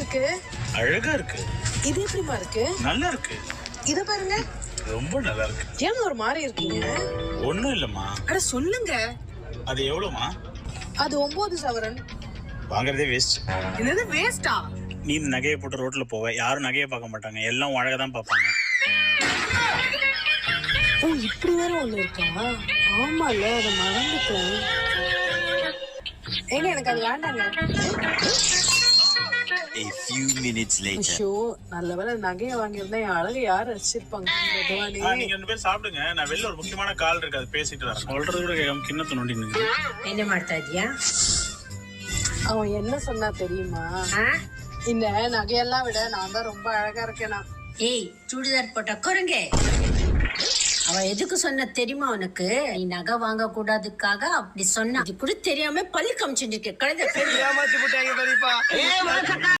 இருக்கு? அழகா இருக்கு. இது எப்படிமா இருக்கு? நல்லா இருக்கு. இத பாருங்க. ரொம்ப நல்லா இருக்கு. ஏன் ஒரு மாதிரி இருக்கீங்க? ஒண்ணும் இல்லம்மா. அட சொல்லுங்க. அது எவ்வளவுமா அது ஒன்பது சவரன். வாங்குறதே வேஸ்ட் என்னது வேஸ்டா நீ இந்த நகையை போட்டு ரோட்ல போவ. யாரும் நகையை பார்க்க மாட்டாங்க. எல்லாம் அழகை தான் பார்ப்பாங்க. ஓ இப்படி வேற ஒண்ணு இருக்கா? ஆமால அதை மறந்துட்டேன். ஏங்க எனக்கு அது வேண்டாங்க. A few minutes later. ஐயோ நல்ல வேளை நகையை வாங்கியிருந்தா என் அழகை யார் ரசிச்சிருப்பாங்க பகவானே. ஆ, நீங்க ரெண்டு பேரும் சாப்பிடுங்க நான் வெளில ஒரு முக்கியமான கால் இருக்கு அது பேசிட்டு வரேன் சொல்றது கூட கேட்காம கிண்ணத்தை நோண்டி நின்று என்ன ಮಾಡ್ತಾ ಇದೀಯಾ அவன் என்ன சொன்னா தெரியுமா ಆ? இந்த நகையெல்லாம் விட நான் தான் ரொம்ப அழகா இருக்கேனா ஏய் சுடிதார் போட்ட குரங்கே அவ எதுக்கு சொன்ன தெரியுமா உனக்கு நீ நகை வாங்க கூடாதுக்காக அப்படி சொன்னா இது கூட தெரியாம பள்ளி காமிச்சுட்டு இருக்க கழுத